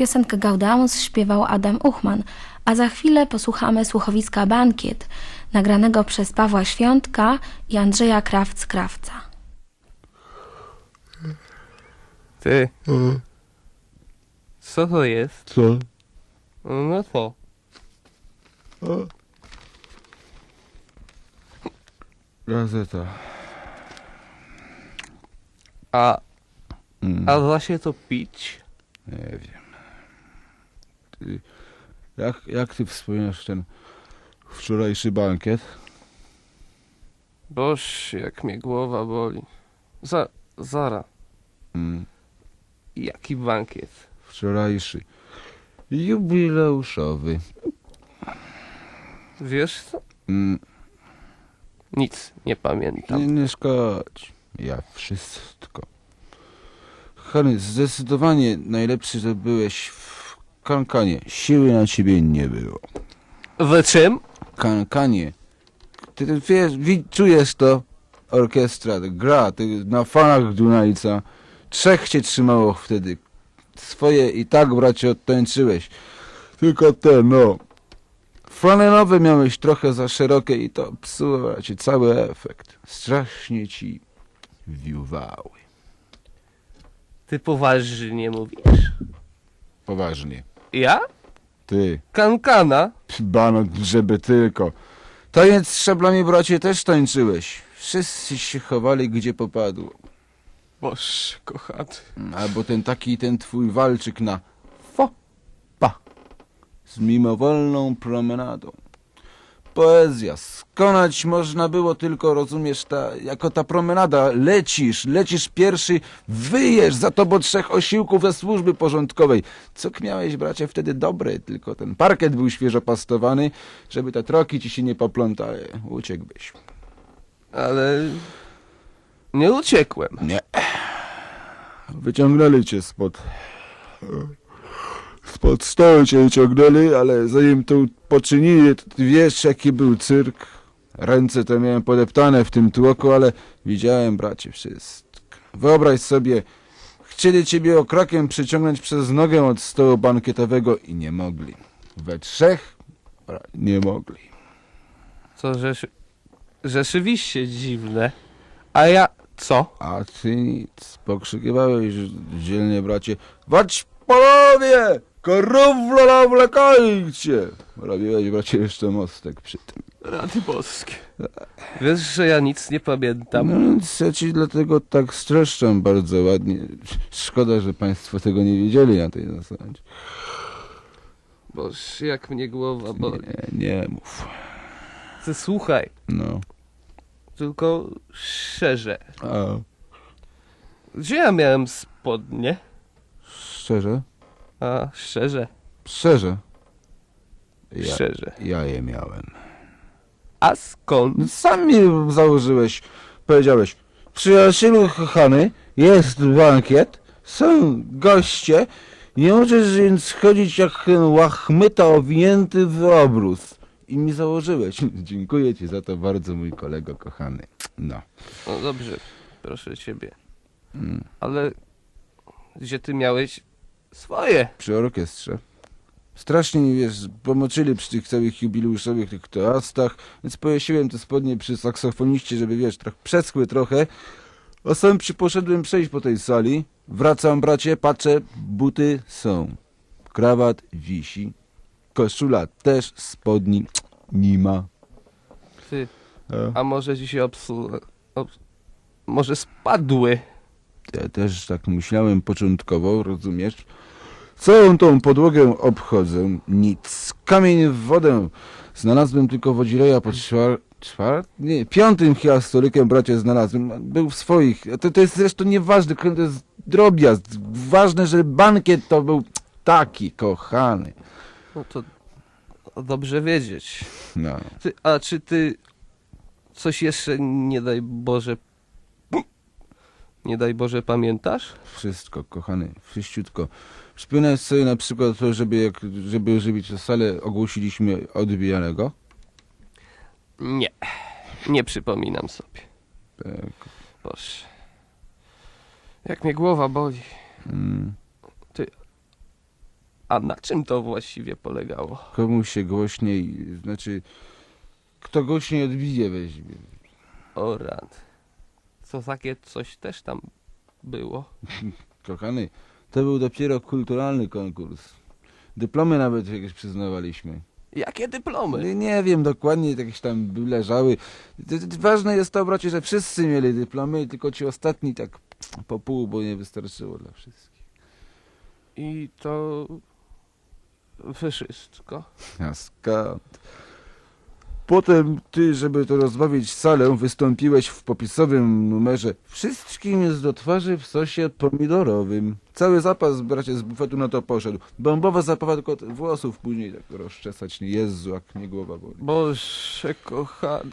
Piosenkę Gaudeamus śpiewał Adam Uchman, a za chwilę posłuchamy słuchowiska Bankiet, nagranego przez Pawła Świątka i Andrzeja Krawc-Krawca. Ty. Co to jest? Co? No co? Gazeta. A, Mm, a da się to pić? nie wiem. Ty, jak, jak ty wspominasz ten wczorajszy bankiet? Boż, jak mnie głowa boli. Za, zara. Mm, Jaki bankiet? wczorajszy. Jubileuszowy. Wiesz co? Mm, Nic nie pamiętam. nie, nie. Ja wszystko. Hany, zdecydowanie najlepszy to byłeś w kankanie. Siły na ciebie nie było. W czym? kankanie. Ty, ty wiesz, wi- czujesz to? Orkiestra, gra, ty na falach Dunajca. Trzech cię trzymało wtedy. Swoje i tak, bracie, odtańczyłeś. Tylko te, no. Flanelowe miałeś trochę za szerokie i to psuło, bracie, cały efekt. Strasznie ci wiuwały. Ty poważnie mówisz? Poważnie. Ja? Ty, Kankana? bano, żeby tylko. Taniec z szablami, bracie, też tańczyłeś. Wszyscy się chowali, gdzie popadło. Boż, kochany. Albo ten taki, ten twój walczyk na fo, pa, z mimowolną promenadą. Poezja, skonać można było tylko, rozumiesz, ta, jako ta promenada, lecisz, lecisz pierwszy, wyjesz za tobą trzech osiłków ze służby porządkowej. Co miałeś, bracie, wtedy dobre, tylko ten parkiet był świeżo pastowany, żeby te troki ci się nie poplątały. Uciekłbyś. Ale... Nie uciekłem. Nie. Wyciągnęli cię spod... Spod stołu cię wyciągnęli, ale zanim to poczynili, to ty wiesz jaki był cyrk. Ręce to miałem podeptane w tym tłoku, ale widziałem, bracie, wszystko. Wyobraź sobie, chcieli ciebie okrokiem przyciągnąć przez nogę od stołu bankietowego i nie mogli. We trzech nie mogli. To rzeczy... rzeczywiście dziwne. A ja... co? A ty nic, pokrzykiwałeś dzielnie, bracie. Wać panowie! Korówlo nawlekajcie! Robiłeś, bracie, jeszcze mostek przy tym. Rady boskie. Wiesz, że ja nic nie pamiętam? No więc ja ci dlatego tak streszczam bardzo ładnie. Szkoda, że państwo tego nie wiedzieli na tej zasadzie. Boż, jak mnie głowa boli. Nie, nie mów. Ty słuchaj, No. tylko szczerze. A Gdzie ja miałem spodnie? szczerze? A, szczerze, Szczerze? Ja, szczerze. ja je miałem. A skąd? Sam mi założyłeś, powiedziałeś, przyjacielu kochany, jest bankiet, są goście, nie możesz więc chodzić jak ten łachmyta owinięty w obrus. I mi założyłeś. Dziękuję ci za to bardzo, mój kolego kochany. No. No dobrze, proszę ciebie. Mm. Ale gdzie ty miałeś swoje? Przy orkiestrze. Strasznie mi, wiesz, pomoczyli przy tych całych jubileuszowych tych toastach, więc powiesiłem te spodnie przy saksofoniście, żeby, wiesz, trochę przeschły trochę. A sam przy poszedłem przejść po tej sali. Wracam, bracie, patrzę, buty są. Krawat wisi. Koszula też, spodni nie ma. Ty, E, a może ci się obsu... Obs... Może spadły? Ja też tak myślałem początkowo, rozumiesz? Całą tą podłogę obchodzę, nic. Kamień w wodę. Znalazłem tylko wodzireja pod czwar... czwar... Nie, piątym chyba stolikiem, bracie, znalazłem. Był w swoich. To, to jest zresztą nieważne, to jest drobiazg. Ważne, że bankiet to był taki, kochany. No to dobrze wiedzieć. No. Ty, a czy ty coś jeszcze, nie daj Boże... Nie daj Boże, pamiętasz? Wszystko, kochany, wszyściutko. Przypominaj sobie na przykład to, żeby, jak, żeby ożywić tę salę, ogłosiliśmy odbijanego. Nie. Nie przypominam sobie. Tak. Boże. Jak mnie głowa boli. Mm. A na czym to właściwie polegało? Komu się głośniej, znaczy, kto głośniej odbije weźmie. O rany. Co takie coś też tam było? Kochany, to był dopiero kulturalny konkurs. Dyplomy nawet jakieś przyznawaliśmy. Jakie dyplomy? Nie, nie wiem dokładnie, jakieś tam leżały. Ważne jest to, bracie, że wszyscy mieli dyplomy, tylko ci ostatni tak po pół, bo nie wystarczyło dla wszystkich. I to wszystko. A skąd? Potem ty, żeby to rozbawić salę, wystąpiłeś w popisowym numerze Wszystkim jest do twarzy w sosie pomidorowym. Cały zapas, bracie, z bufetu na to poszedł. Bombowa zapawa tylko włosów później tak rozczesać. Jezu, jak mnie głowa boli. Boże kochany.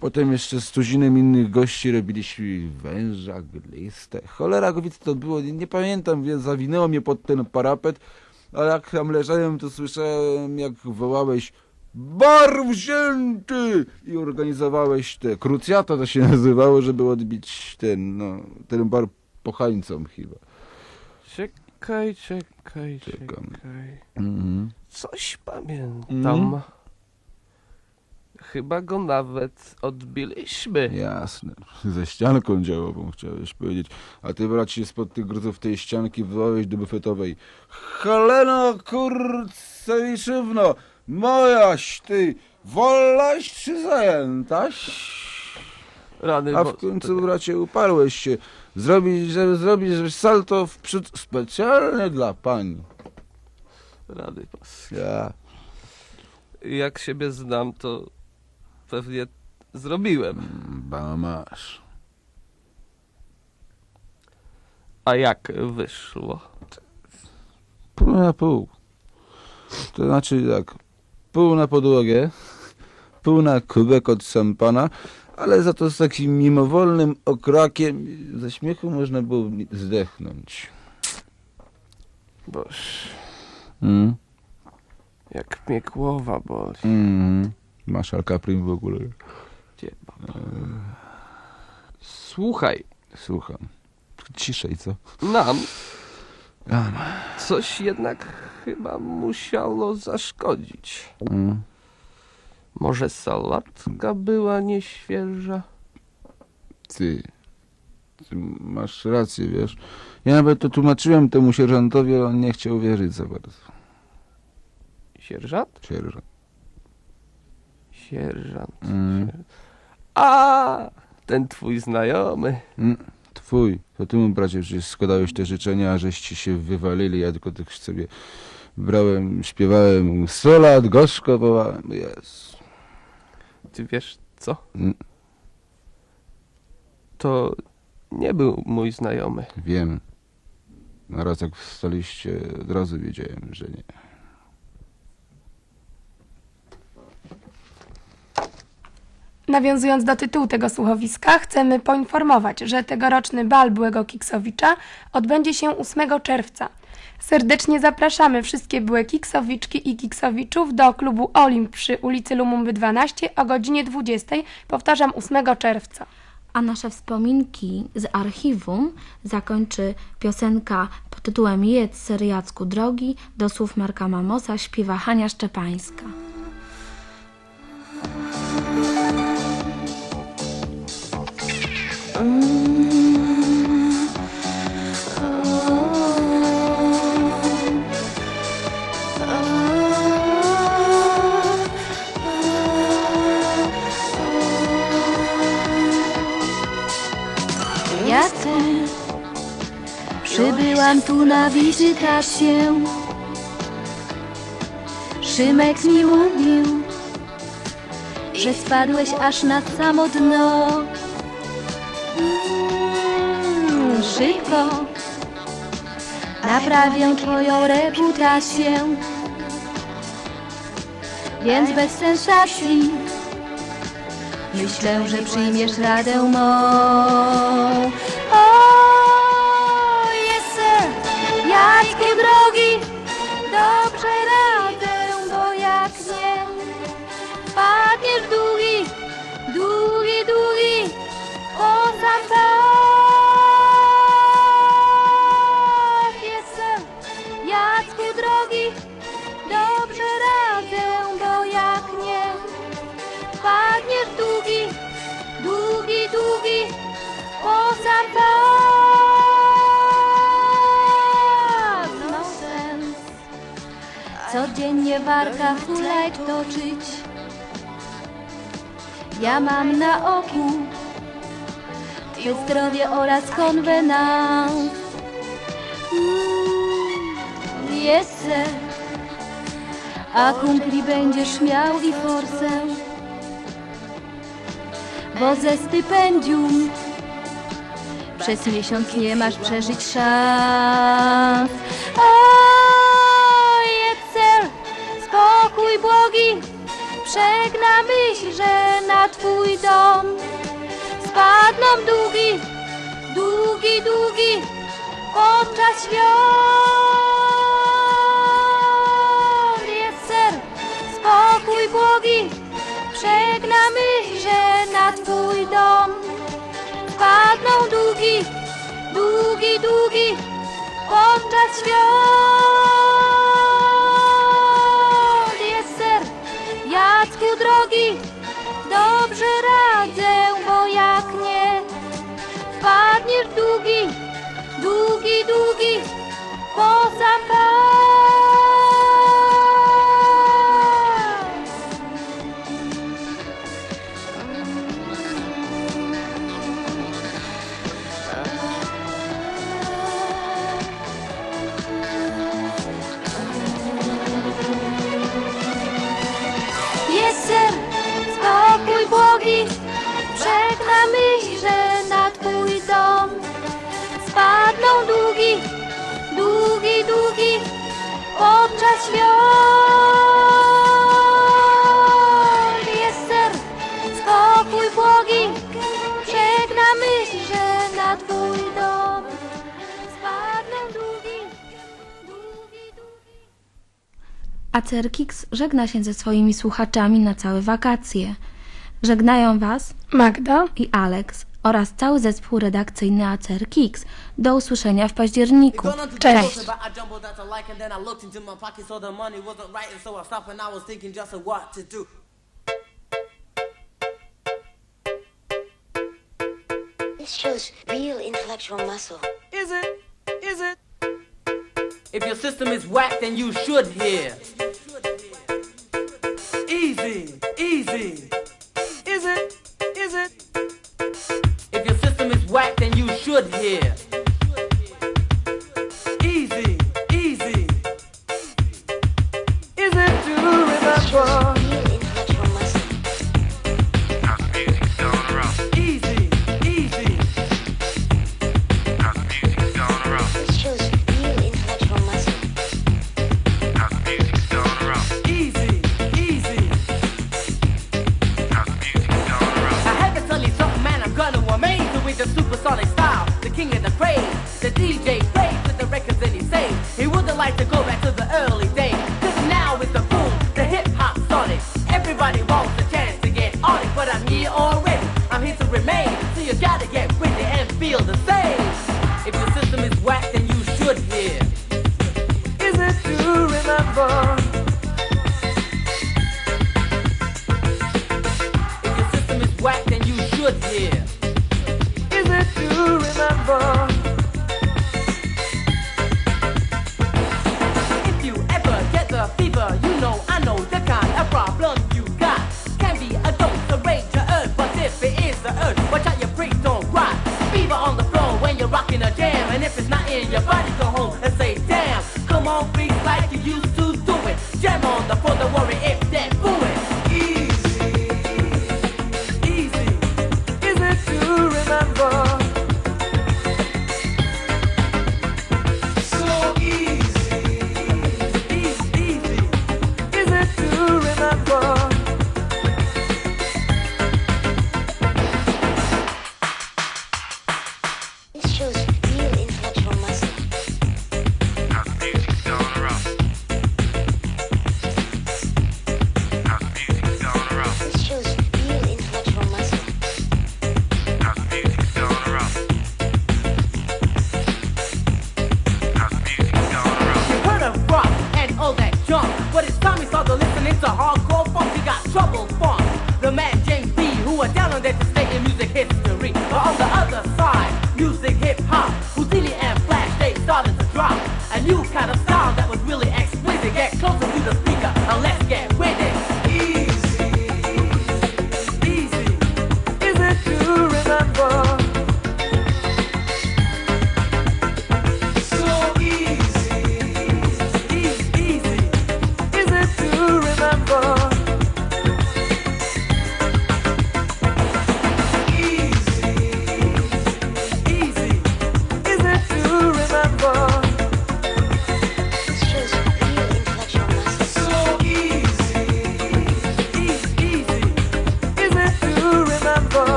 Potem jeszcze z tuzinem innych gości robiliśmy węża, glistę. Cholera, gowic to było, nie, nie pamiętam, więc zawinęło mnie pod ten parapet, ale jak tam leżałem, to słyszałem, jak wołałeś Bar wzięty! I organizowałeś te krucjata, to się nazywało, żeby odbić ten, no, ten bar pochańcom chyba. Czekaj, czekaj, Czekam. czekaj. Mhm. Coś pamiętam. Mhm. Chyba go nawet odbiliśmy. Jasne. Ze ścianką działową chciałeś powiedzieć. A ty bracie spod tych gruzów tej ścianki wołałeś do bufetowej. Helena Kurcewiczówno, mojaś ty, wolnaś czy zajętaś? Rany A w końcu bracie uparłeś się. Zrobić, żeby zrobić salto w przód specjalnie dla pani. Rany bos. Ja. Jak siebie znam, to pewnie zrobiłem. Ba masz. A jak wyszło? Pół na pół. To znaczy tak, pół na podłogę, pół na kubek od szampana, ale za to z takim mimowolnym okrakiem ze śmiechu można było zdechnąć. Boż, Mm. jak mnie głowa boli. Mm. Masz alkaprim w ogóle. Gdzie, baba? Słuchaj, Słucham. Ciszej, co? nam Am. Coś jednak chyba musiało zaszkodzić. Mm. Może sałatka była nieświeża? Ty. Ty masz rację, wiesz. Ja nawet to tłumaczyłem temu sierżantowi, ale on nie chciał wierzyć za bardzo. Sierżant? Sierżant. Sierżant. Mm. A, ten twój znajomy. Mm, Twój, to ty mu bracie przecież składałeś te życzenia, a żeście się wywalili, ja tylko tak sobie brałem, śpiewałem solat, gorzko wołałem, jest. Ty wiesz co? Mm. To nie był mój znajomy. Wiem. Na raz jak wstaliście, od razu wiedziałem, że nie. Nawiązując do tytułu tego słuchowiska, chcemy poinformować, że tegoroczny bal byłego Kiksowicza odbędzie się 8 czerwca. Serdecznie zapraszamy wszystkie byłe Kiksowiczki i Kiksowiczów do klubu Olimp przy ulicy Lumumby 12 o godzinie 20. Powtarzam 8 czerwca. A nasze wspominki z archiwum zakończy piosenka pod tytułem Jedz seriacku drogi do słów Marka Mamosa śpiewa Hania Szczepańska. Ja też przybyłam tu na wizytację. Szymek mi mówił, że spadłeś aż na samo dno. Szybko naprawię twoją reputację, więc bez sensacji. Myślę, że przyjmiesz radę mą. O, yes sir, Jacku drogi, dobrze radę, bo jak nie, wpadniesz w codziennie warka hulaj toczyć. Ja mam na oku Twe zdrowie oraz konwenans. Mm, Jesse, a kumpli będziesz miał i forsę, bo ze stypendium przez miesiąc nie masz przeżyć szans. A mój błogi, przegna myśl, że na Twój dom spadną długi, długi, długi podczas świąt. Jest ser, spokój błogi, przegna myśl, że na Twój dom spadną długi, długi, długi podczas świąt. Doogie. Acerkix żegna się ze swoimi słuchaczami na całe wakacje. Żegnają Was Magda i Alex oraz cały zespół redakcyjny Acerkix. Do usłyszenia w październiku. Cześć! This shows real intellectual muscle. Is it? Is it? If your system is whack, then you should hear. your. making music history. But on the other side, music hip hop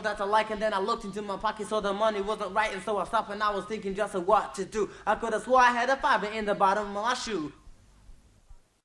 people that I like, and then I looked into my pocket, so the money wasn't right, and so I stopped and I was thinking just what to do. I could have swore I had a fiver in the bottom of my shoe.